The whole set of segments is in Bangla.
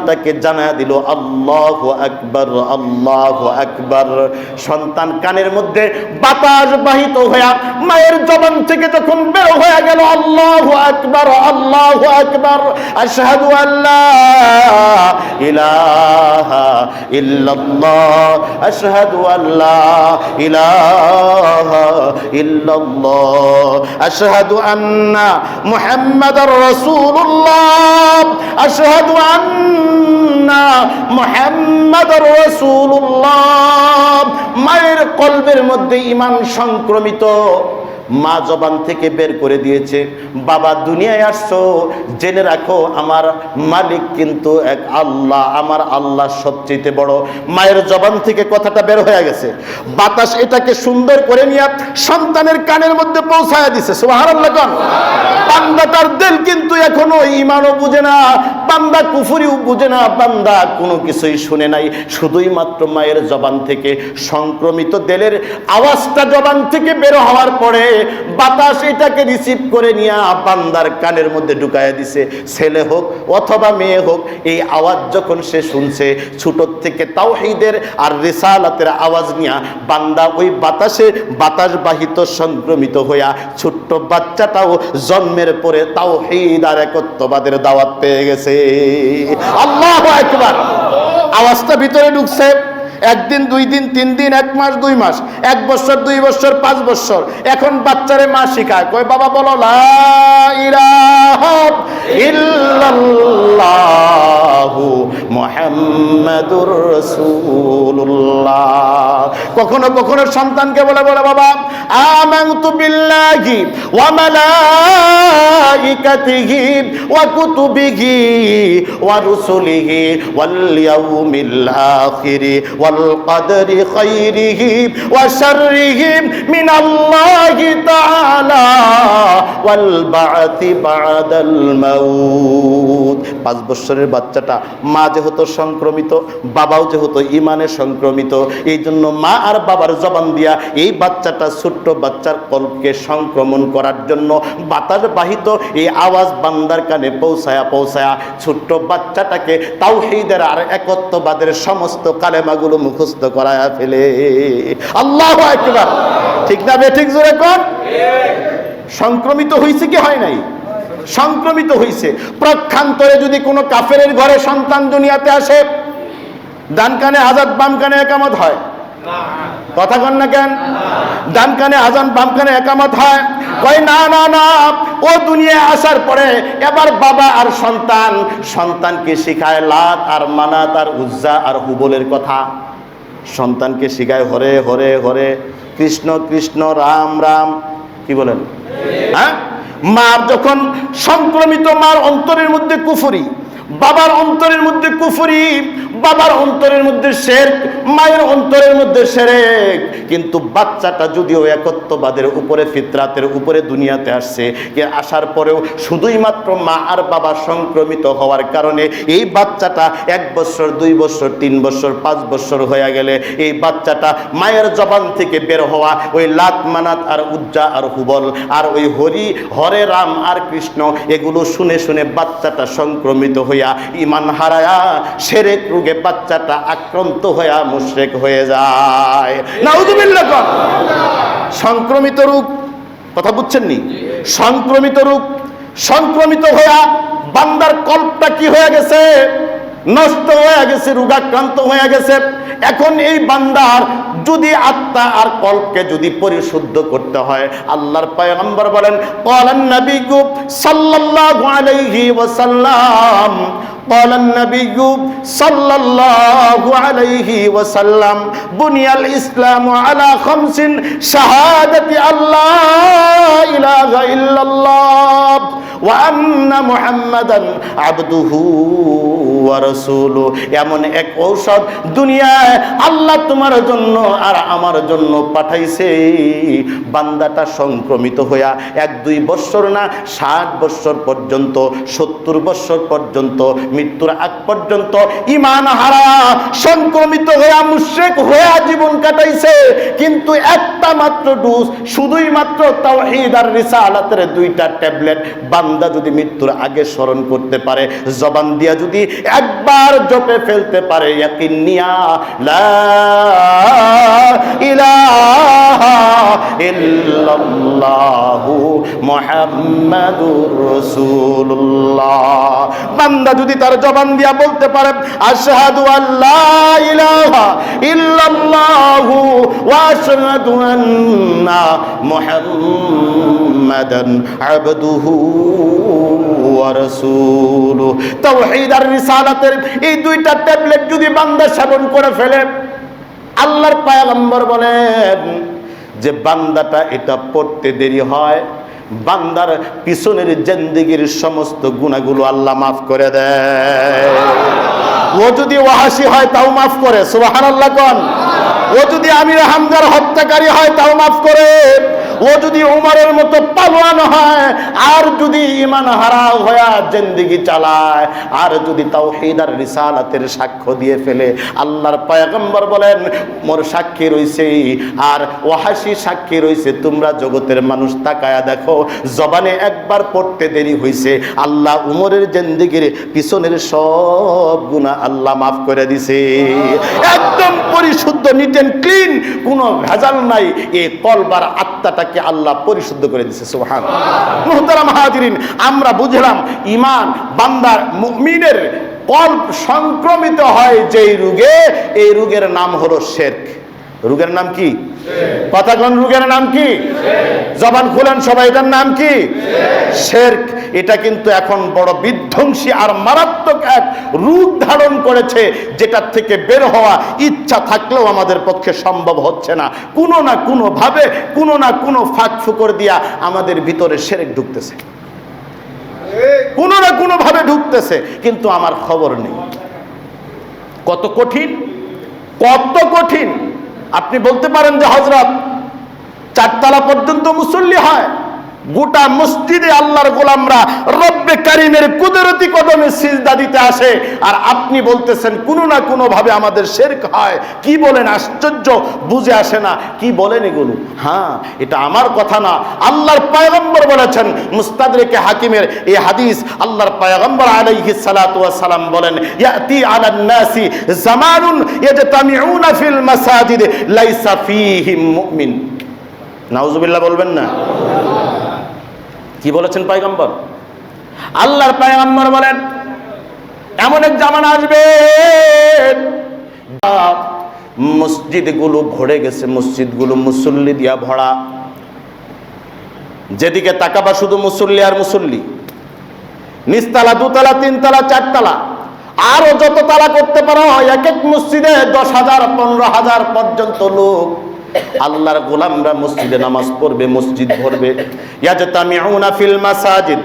সন্তানটাকে জানায় দিল, আল্লাহ আকবর আল্লাহ আকবর। সন্তান কানের মধ্যে বাতাস বাহিত হইয়া মায়ের জবান থেকে যখন বের হয়ে গেল, আল্লাহ আকবর আল্লাহ আকবর, আশহাদু আল্লাহ ইলাহা ইল্লাল্লাহ, আশহাদু আল্লাহ ইলাহা ইল্লাল্লাহ, আশহাদু আন্না মুহাম্মাদার রাসূলুল্লাহ, আশহাদু আন্না মুহাম্মাদার রাসূলুল্লাহ। মায়ের কলবের মধ্যে ইমান সংক্রমিত। মা জবান থেকে বের করে দিয়েছে, বাবা, দুনিয়ায় আসছো, জেনে রাখো, আমার মালিক কিন্তু এক আল্লাহ, আমার আল্লাহ সবচেয়ে বড়। মায়ের জবান থেকে কথাটা বের হয়ে গেছে। বাতাস এটাকে সুন্দর করে নিয়ে সন্তানের কানের মধ্যে পৌঁছায় দিছে, সুবহানাল্লাহ কোন। দিল কিন্তু এখনও ইমানও বুঝে না পান্দা কুফুরিও বুঝে না পান্দা কোনো কিছুই শুনে নাই। শুধুই মাত্র মায়ের জবান থেকে সংক্রমিত দেলের আওয়াজটা জবান থেকে বের হওয়ার পরে বাতাস এটাকে রিসিভ করে নিয়ে বান্দার কানের মধ্যে ঢুকায় দিছে। ছেলে হোক অথবা মেয়ে হোক, এই আওয়াজ যখন সে শুনছে ছোটোর থেকে তাওহীদের আর রিসালাতের আওয়াজ নিয়ে বান্দা ওই বাতাসে বাতাস বাহিত সংক্রমিত হইয়া ছোট্ট বাচ্চাটাও জন্মের পরে তাওহীদ আর একত্ববাদের দাওয়াত পেয়ে গেছে। আল্লাহু আকবার! আওয়াজটা ভিতরে ঢুকছে। একদিন, দুই দিন, তিন দিন, এক মাস, দুই মাস, এক বছর, দুই বছর, পাঁচ বছর। এখন বাচ্চারে মা শিখায়, কয়, বাবা, বলো ইলাহা ইল্লাল্লাহু কখনো কখনো সন্তানকে বলে বলে, বাবা, আমানতু বিল্লাহি ওয়া মালাইকাতিহি ওয়া কুতুবিহি ওয়া রুসুলিহি ওয়াল ইয়াউমিল আখিরি ওয়াল ওয়া শাররিহি মিনাল্লাহি তাআলা ওয়াল বা'থি বা'দাল মাউত। পাঁচ বছরের বাচ্চাটা মা যেহেতু সংক্রমিত, বাবাও যেহেতু ইমানে সংক্রমিত এই জন্য মা আর বাবার জবান দিয়া এই বাচ্চাটা ছোট্ট বাচ্চার কল্পকে সংক্রমণ করার জন্য বাতাস বাহিত এই আওয়াজ বান্দার কানে পৌঁছায়া পৌঁছায়া ছোট্ট বাচ্চাটাকে তাওহীদের আর একত্ববাদের সমস্ত কালেমাগুলো মুখস্থ করায়া ফেলে। আল্লাহ একবার ঠিক না বে, ঠিক জোরে কোন সংক্রমিত হয়েছে কি হয় নাই? সংক্রমিত হয়েছে প্রক্ষান্তরে যদি কোনো কাফের ঘরে সন্তান দুনিয়াতে আসে, ডান কানে আজাদ, বাম কানে একামত হয়। কথা কন না কেন? ডান কানে আজান, বাম কানে একামত হয়। কয়, না না না, ও দুনিয়ায় আসার পরে এবার বাবা আর সন্তান, সন্তানকে শিখায় লাত আর মানাত আর উজ্জা আর হুবলের কথা। সন্তানকে শিখায় হরে হরে হরে, কৃষ্ণ কৃষ্ণ, রাম রাম। কি বলেন? হ্যাঁ? মার যখন সংক্রমিত, মার অন্তরের মধ্যে কুফুরি বাবার অন্তরের মধ্যে কুফুরি, বাবার অন্তরের মধ্যে শের মায়ের অন্তরের মধ্যে সেরেক কিন্তু বাচ্চাটা যদিও একত্ববাদের উপরে, ফিতরাতের উপরে দুনিয়াতে আসছে, কে আসার পরেও শুধুই মাত্র মা আর বাবা সংক্রমিত হওয়ার কারণে এই বাচ্চাটা এক বছর, দুই বছর, তিন বছর, পাঁচ বছর হয়ে গেলে এই বাচ্চাটা মায়ের জবান থেকে বের হওয়া ওই লাত মানাত আর উজ্জা আর হুবল, আর ওই হরি, হরে রাম আর কৃষ্ণ, এগুলো শুনে শুনে বাচ্চাটা সংক্রমিত হইয়া ইমান হারায়া সেরেক রোগে বাচ্চাটা আক্রান্ত হইয়া মুশরেক হয়ে যায়। না কর। সংক্রমিত রোগ, কথা বুঝছেন নি? সংক্রমিত রোগ, সংক্রমিত হইয়া বান্দার কল্পটা কি হয়ে গেছে? নষ্ট হয়ে গেছে, রোগাক্রান্ত হয়ে গেছে। এখন এই বান্দার যদি আত্মা আর কল্পকে যদি পরিশুদ্ধ করতে হয়, আল্লাহর পায়গম্বর বলেন কলান নবী সাল্লাল্লাহু আলাইহি ওয়াসাল্লাম قال النبي صلى الله عليه وسلم بني الإسلام على خمس شهادة أن لا إله إلا الله وأن محمدا عبده ورسوله এমন এক ঔষধ দুনিয়ায় আল্লাহ তোমার জন্য আর আমার জন্য পাঠাইছে বান্দাটা সংক্রমিত হইয়া এক দুই বৎসর না ষাট বৎসর পর্যন্ত সত্তর বৎসর পর্যন্ত মৃত্যুর আগ পর্যন্ত ইমান হারা, সংক্রমিত হইয়া মুশ্রেক হইয়া জীবন কাটাইছে। কিন্তু একটা মাত্র ডুজ শুধুই মাত্র তাওহীদ আর রিসালাতের দুইটা ট্যাবলেট। বান্দা যদি মৃত্যুর আগে স্মরণ করতে পারে, জবান দিয়া যদি একবার জপে ফেলতে পারে, ইয়াকিন নিয়া, লা ইলাহা ইল্লাল্লাহু মুহাম্মাদুর বান্দা যদি তার জবান দিয়া বলতে পারে, আশহাদু আল্লাহ ইলাহা ইল্লাল্লাহু ওয়া আশহাদু আন্না মুহাম্মাদান আবদুহু ওয়া রাসূলুহু। তাওহীদ আর রিসালাতের এই দুইটা ট্যাবলেট যদি বান্দা সেবন করে ফেলে, আল্লাহর পায়গম্বর বলেন যে বান্দাটা এটা পড়তে দেরি হয় বান্দার পিছনের জেন্দিগির সমস্ত গুণাগুলো আল্লাহ মাফ করে দেয়। ও যদি ওয়াহাসি হয়, তাও মাফ করে। সুবাহান আল্লাহ কন। ও যদি আমির হামদার হত্যাকারী হয়, তাও মাফ করে। ও যদি উমরের মতো পালোয়ান হয়, আর যদি ইমান হারা হয়ে জিন্দিগি চালায়, আর যদি তাও হেদার রিসালাতের সাক্ষ্য দিয়ে ফেলে, আল্লাহর পয়গম্বর বলেন, মোর সাক্ষী রইছে আর ওহাসি সাক্ষী রইছে, তোমরা জগতের মানুষ তাকায়া দেখো, জবানে একবার পড়তে দেরি হইছে, আল্লাহ উমরের জিন্দিগির পিছনের সব গুণা আল্লাহ মাফ করে দিছে। একদম পরিশুদ্ধ নিট ক্লিন, কোনো ভেজাল নাই এই কলবার আত্মাটাকে আল্লাহ পরিশুদ্ধ করে দিছে সুহান হাজিরিন, আমরা বুঝলাম ইমান বান্দার মুমিনের কল্প সংক্রমিত হয় যেই রোগে, এই রোগের নাম হলো শেরক। রোগের নাম কি? কথাগণ রোগের নাম কি? জবান খুলেন সবাই এটার নাম কি? শেরক। এটা কিন্তু এখন বড় বিধ্বংসী আর মারাত্মক এক রূপ ধারণ করেছে যেটার থেকে বের হওয়া ইচ্ছা থাকলেও আমাদের পক্ষে সম্ভব হচ্ছে না। কোনো না কোনো ভাবে কোনো না কোনো ফাঁক ফুকর দিয়া আমাদের ভিতরে সেরেক ঢুকতেছে। কোনো না কোনো ভাবে ঢুকতেছে কিন্তু আমার খবর নেই। কত কঠিন? কত কঠিন? আপনি বলতে পারেন যে হজরত চারতলা পর্যন্ত মুসল্লি হয় গোটা মসজিদে আল্লাহর গোলামরা রব্বে কারিমের কুদরতি কদমে সিজদা দিতে আসে। আর আপনি বলতেছেন, কোনো না কোনো ভাবে আমাদের শেরক হয়। কি বলেন? আশ্চর্য, বুঝে আসে না। কি বলেন এগুলো? হ্যাঁ এটা আমার কথা না। আল্লাহর পায়গম্বর বলেছেন, মুস্তাদরিকে হাকিমের এই হাদিস আল্লাহর পায়গম্বর ওয়াস সালাম বলেন, ইয়াতি আলান নাসি জামানুন ইয়াজতামিউনা ফিল মাসাজিদ, লাইসা ফীহিম মুমিন। নাউজুবিল্লাহ বলবেন না। কি বলেছেন পায়গম্বর? আল্লাহর পায়গম্বর বলেন, এমন এক জামানা আসবে মসজিদগুলো ভরে গেছে, মসজিদগুলো মুসল্লি দিয়া ভরা। যেদিকে তাকাবা শুধু মুসল্লি আর মুসল্লি। নিচতলা, দুতলা, তিনতলা, চারতলা। আরও যত তালা করতে পারো, এক এক মসজিদে দশ হাজার, পনেরো হাজার পর্যন্ত লোক। আল্লাহর গোলামরা মসজিদে নামাজ পড়বে, মসজিদ ভরবে। ইয়াজতামিউনা ফিল মাসাজিদ।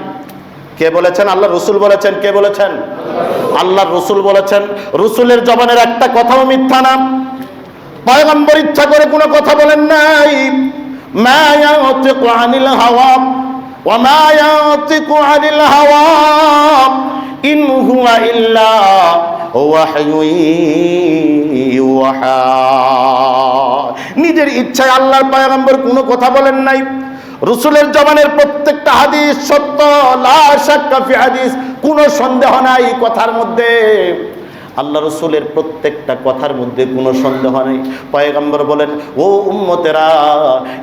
কে বলেছেন? আল্লাহ রসুল বলেছেন। কে বলেছেন? আল্লাহ রসুল বলেছেন। রসুলের জবানের একটা কথাও মিথ্যা না। পয়গম্বর ইচ্ছা করে কোনো কথা বলেন নাই। নিজের ইচ্ছায় আল্লাহর পয়গম্বর কোনো কথা বলেন নাই। রসুলের জবানের প্রত্যেকটা হাদিস সত্য লা শাক্কা ফি হাদিস কোনো সন্দেহ নাই কথার মধ্যে। আল্লাহ রসুলের প্রত্যেকটা কথার মধ্যে কোনো সন্দেহ নেই। পয়গম্বর বলেন, ও উম্মতেরা,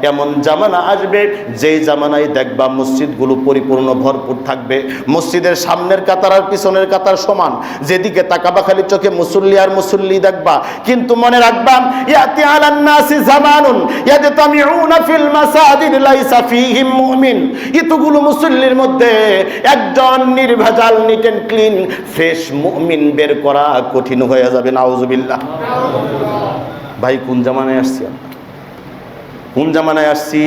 এমন জামানা আসবে, যেই জামানায় দেখবা মসজিদগুলো পরিপূর্ণ ভরপুর থাকবে। মসজিদের সামনের কাতার আর পিছনের কাতার সমান। যেদিকে তাকাবা খালি চোখে মুসল্লি আর মুসল্লি দেখবা। কিন্তু মনে রাখবা, ইয়াতি আলান নাসি জামানুন ইয়াজতামিউনা ফিল মাসাজিদ লাইসা ফীহিম মুমিন। মুসল্লির মধ্যে একজন নির্ভেজাল, নিট এন্ড ক্লিন, ফ্রেশ মুমিন বের করা কঠিন হয়ে যাবে, নাউজুবিল্লাহ। ভাই, কোন জামানায় আসছি কোন জামানায় আসছি?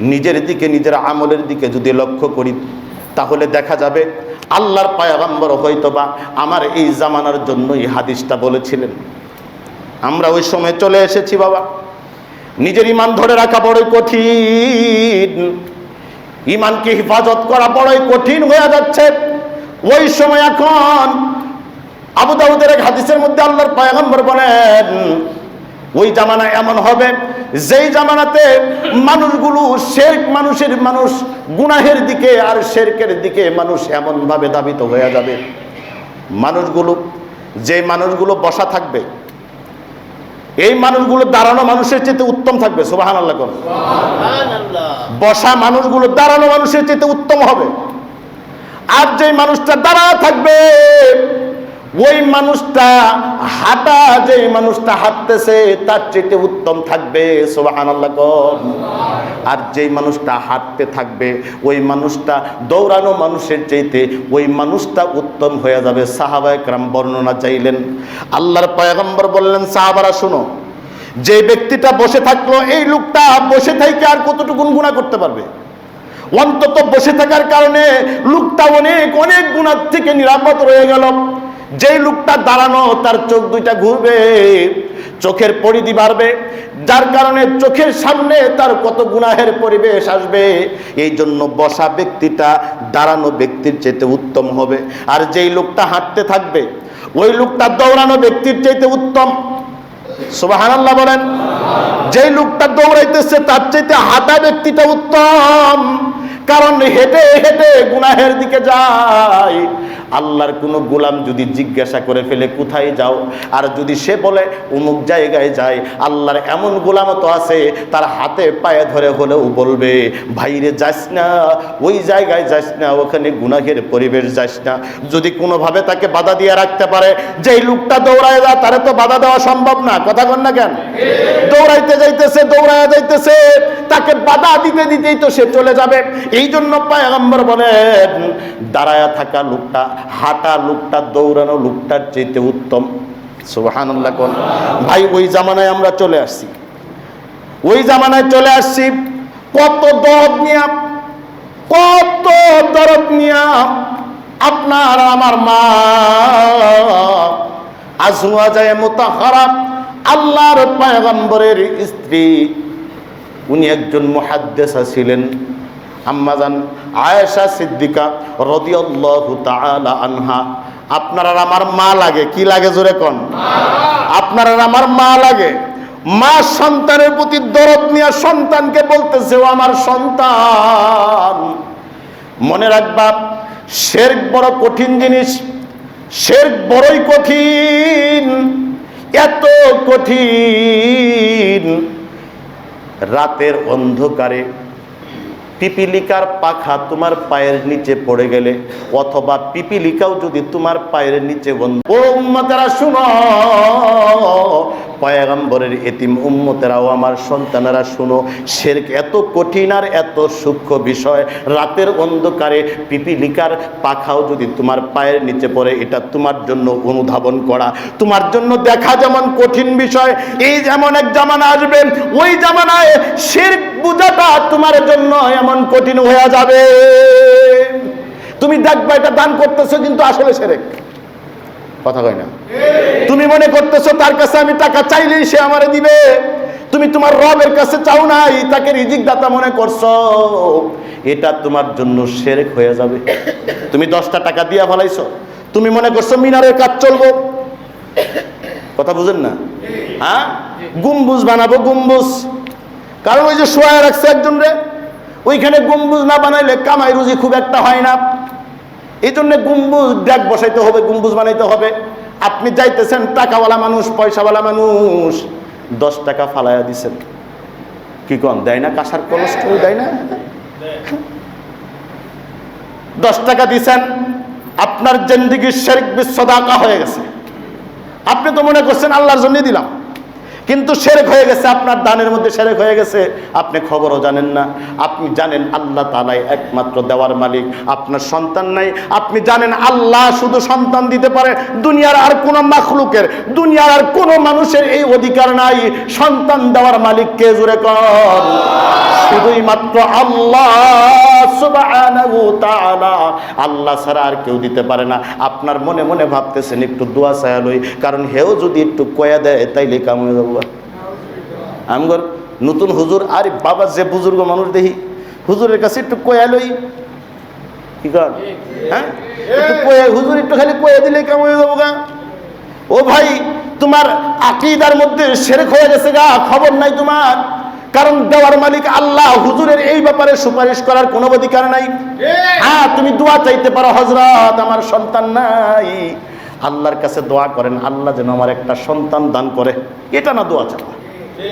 নিজের দিকে, নিজের আমলের দিকে যদি লক্ষ্য করি, তাহলে দেখা যাবে আল্লাহর পায়াগম্বর হয়তোবা আমার এই জামানার জন্য এই হাদিসটা বলেছিলেন। আমরা ওই সময় চলে এসেছি, বাবা। নিজের ইমান ধরে রাখা বড়ই কঠিন। ইমানকে হেফাজত করা বড়ই কঠিন হয়ে যাচ্ছে। ওই সময় এখন আবু দাউদের এক হাদিসের মধ্যে আল্লাহর পয়গম্বর বলেন ওই জামানা এমন হবে যেই জামানাতে মানুষগুলো শেরক মানুষের মানুষ গুনাহের দিকে আর শেরকের দিকে মানুষ এমন ভাবে দাবিত হয়ে যাবে। মানুষগুলো যে মানুষগুলো বসা থাকবে এই মানুষগুলো দাঁড়ানো মানুষের চেয়ে উত্তম থাকবে সুবাহান আল্লাহ। বসা মানুষগুলো দাঁড়ানো মানুষের চেয়ে উত্তম হবে। আর যে মানুষটা দাঁড়া থাকবে ওই মানুষটা হাঁটা যে মানুষটা হাঁটতেছে, তার চেয়ে উত্তম থাকবে সোবাহান আর যেই মানুষটা হাঁটতে থাকবে, ওই মানুষটা দৌড়ানো মানুষের চাইতে, ওই মানুষটা উত্তম হয়ে যাবে। সাহাবা একরাম বর্ণনা চাইলেন। আল্লাহর পয়গম্বর বললেন, সাহাবারা, শুনো, যে ব্যক্তিটা বসে থাকল, এই লোকটা বসে থেকে আর কতটুকু গুণা করতে পারবে? অন্তত বসে থাকার কারণে লোকটা অনেক অনেক গুণার থেকে নিরাপদ রয়ে গেল। যেই লোকটা দাঁড়ানো, তার চোখ দুইটা ঘুরবে, চোখের পরিধি বাড়বে, যার কারণে চোখের সামনে তার কত গুনাহের পরিবেশ আসবে। এই জন্য বসা ব্যক্তিটা দাঁড়ানো ব্যক্তির চাইতে উত্তম হবে। আর যেই লোকটা হাঁটতে থাকবে, ওই লোকটা দৌড়ানো ব্যক্তির চাইতে উত্তম। সুবহানাল্লাহ বলেন, যেই লোকটা দৌড়াইতেছে, তার চাইতে হাঁটা ব্যক্তিটা উত্তম। কারণ হেঁটে হেঁটে গুনাহের দিকে যায়। আল্লাহর কোনো গোলাম যদি জিজ্ঞাসা করে ফেলে, কোথায় যাও? আর যদি সে বলে, অমুক জায়গায় যায় আল্লাহর এমন গোলাম তো আছে, তার হাতে পায়ে ধরে হলেও বলবে, ভাইরে যাস না, ওই জায়গায় যাস না, ওখানে গুনাহের পরিবেশ যাস না। যদি কোনোভাবে তাকে বাধা দিয়ে রাখতে পারে, যেই লোকটা দৌড়ায় যা, তারে তো বাধা দেওয়া সম্ভব না। কথা কন না কেন? দৌড়াইতে যাইতেছে, দৌড়ায় যাইতেছে, তাকে বাধা দিতে দিতেই তো সে চলে যাবে। এই জন্য পায়গম্বর বলেন, দাঁড়ায়া থাকা লোকটা, হাঁটা লোকটা, দৌড়ানো লোকটার চাইতে উত্তম। সুবহানাল্লাহ কোন। ভাই, ওই জামানায় আমরা চলে আসছি। ওই জামানায় চলে আসছি। কত দরদ নিয়া, কত দরদ নিয়া, আপনার আমার মা। আজুয়া যায় মোতাহারা আল্লাহর পায়গম্বরের স্ত্রী, উনি একজন মুহাদ্দেসা ছিলেন। আম্মাজান আয়েশা সিদ্দিকা রদিয়াল্লাহু তাআলা আনহা। আপনার আর আমার মা লাগে, কি লাগে জোরে কোন? আপনার আর আমার মা লাগে। মা সন্তানের প্রতি দরদ নিয়ে সন্তানকে বলতেছে, ও আমার সন্তান। মনে রাখবা, শেরক বড় কঠিন জিনিস, শেরক বড়ই কঠিন, এত কঠিন। রাতের অন্ধকারে পিপিলিকার পাখা তোমার পায়ের নিচে পড়ে গেলে, অথবা পিপিলিকাও যদি তোমার পায়ের নিচে বন্ধ। ও মাতারা শুনো। পয়গম্বরের এতিম উম্মতেরাও আমার সন্তানেরা, শুনো, শেরক এত কঠিন আর এত সূক্ষ্ম বিষয়। রাতের অন্ধকারে পিপিলিকার পাখাও যদি তোমার পায়ের নিচে পড়ে, এটা তোমার জন্য অনুধাবন করা। তোমার জন্য দেখা যেমন কঠিন বিষয়, এই যেমন এক জামানা আসবে, ওই জামানায় শেরক বুঝাটা তোমার জন্য এমন কঠিন হয়ে যাবে। তুমি দেখবা এটা দান করতেছো কিন্তু আসলে সেরেক কথা কয় না। তুমি মনে করতেছো তার কাছে আমি টাকা চাইলেই সে আমারে দিবে? তুমি তোমার রবের কাছে চাও নাই, তাকে রিজিক দাতা মনে করছ? এটা তোমার জন্য সেরেক হয়ে যাবে। তুমি দশটা টাকা দিয়া ফেলাইছো। তুমি মনে করছ মিনারের কাজ চলবো। কথা বুঝেন না? হ্যাঁ? গুম্বুজ বানাবো গুম্বুজ। কারণ ওই যে শোয়া রাখছে একজন রে, ওইখানে গম্বুজ না বানাইলে কামাই রুজি খুব একটা হয় না। এই জন্য গম্বুজ ড্যাগ বসাইতে হবে, গম্বুজ বানাইতে হবে। আপনি যাইতেছেন, টাকাওয়ালা মানুষ, পয়সাওয়ালা মানুষ, দশ টাকা ফালাইয়া দিছেন। কি কন, দেয় না কাঁসার কলস? কেউ দেয় না? দশ টাকা দিছেন, আপনার জেন্দিগির শেরিক বিশ্বদাকা হয়ে গেছে। আপনি তো মনে করছেন আল্লাহর জন্যই দিলাম। কিন্তু সেরেক হয়ে গেছে, আপনার দানের মধ্যে সেরেক হয়ে গেছে। আপনি খবরও জানেন না। আপনি জানেন আল্লাহ তালাই একমাত্র দেওয়ার মালিক। আপনার সন্তান নাই। আপনি জানেন আল্লাহ শুধু সন্তান দিতে পারে। দুনিয়ার আর কোনো মাখলুকের, দুনিয়ার আর কোনো মানুষের এই অধিকার নাই। সন্তান দেওয়ার মালিক কে জুড়ে কর? শুধুই মাত্র আল্লাহ আল্লাহ ছাড়া আর কেউ দিতে পারে না। আপনার মনে মনে ভাবতেছেন, একটু দোয়া চায়ালই কারণ হেও যদি একটু কয়া দেয়, তাইলে কাম হয়ে যাব আমগর নতুন হুজুর আরে বাবা যে বুজুর্গ মানুষ দেখি হুজুরের কাছে একটু কয়া লই। কি কর? হ্যাঁ? একটু কয়া হুজুর একটু খালি কয়া দিলে কাম হয়ে যাব গা ও ভাই তোমার আকিদার মধ্যে সেরেক হয়ে গেছে গা খবর নাই তোমার। কারণ দেওয়ার মালিক আল্লাহ হুজুরের এই ব্যাপারে সুপারিশ করার কোনো অধিকার নাই। হ্যাঁ তুমি দোয়া চাইতে পারো হজরত আমার সন্তান নাই। আল্লাহর কাছে দোয়া করেন, আল্লাহ যেন আমার একটা সন্তান দান করে। এটা না দোয়া চাওয়া।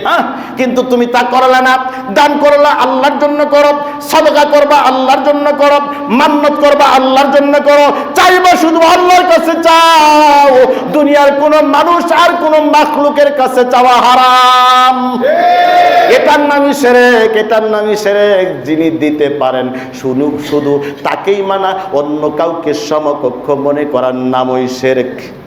হ্যাঁ? কিন্তু তুমি তা করলে না। দান করলা আল্লাহর জন্য করো, সদকা করবা আল্লাহর জন্য করো, মান্নত করবা আল্লাহর জন্য করো। চাইবা শুধু আল্লাহর কাছে চাও। দুনিয়ার কোন মানুষ আর কোন মাখলুকের কাছে চাওয়া হারাম। এটার নামই সেরেক, এটার নামই সেরেক। যিনি দিতে পারেন শুধু শুধু তাকেই মানা, অন্য কাউকে সমকক্ষ মনে করার নামই সেরেক।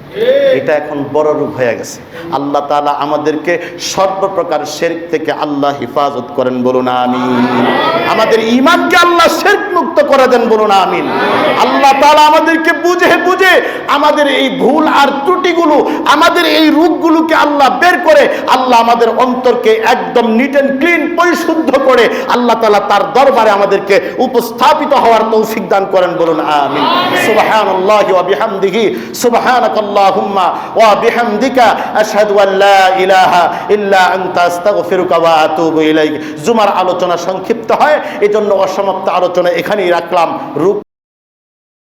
এটা এখন বড় রূপ হয়ে গেছে। আল্লাহ তাআলা আমাদেরকে সর্বপ্রকার শেরক থেকে আল্লাহ হিফাজত করেন, বলুন আমিন। আমাদের ইমানকে আল্লাহ শেরক মুক্ত করে দেন, বলুন আমিন। আল্লাহ তাআলা আমাদেরকে বুঝে বুঝে আমাদের এই ভুল আর ত্রুটিগুলো, আমাদের এই রূপগুলোকে আল্লাহ বের করে, আল্লাহ আমাদের অন্তরকে একদম নিট অ্যান্ড ক্লিন পরিশুদ্ধ করে আল্লাহ তালা তার দরবারে আমাদেরকে উপস্থাপিত হওয়ার তৌফিক দান করেন, বলুন আমিন। ওয়া বিহামদিহি। সুবহানাকাল্লাহুম্মা ওয়া বিহামদিকা আশহাদু لا ইলাহা আনতা, আস্তাগফিরুকা ওয়া আতুবু ইলাইক। জুমার আলোচনা সংক্ষিপ্ত হয়, এজন্য অসমাপ্ত আলোচনা এখানেই রাখলাম। রূপ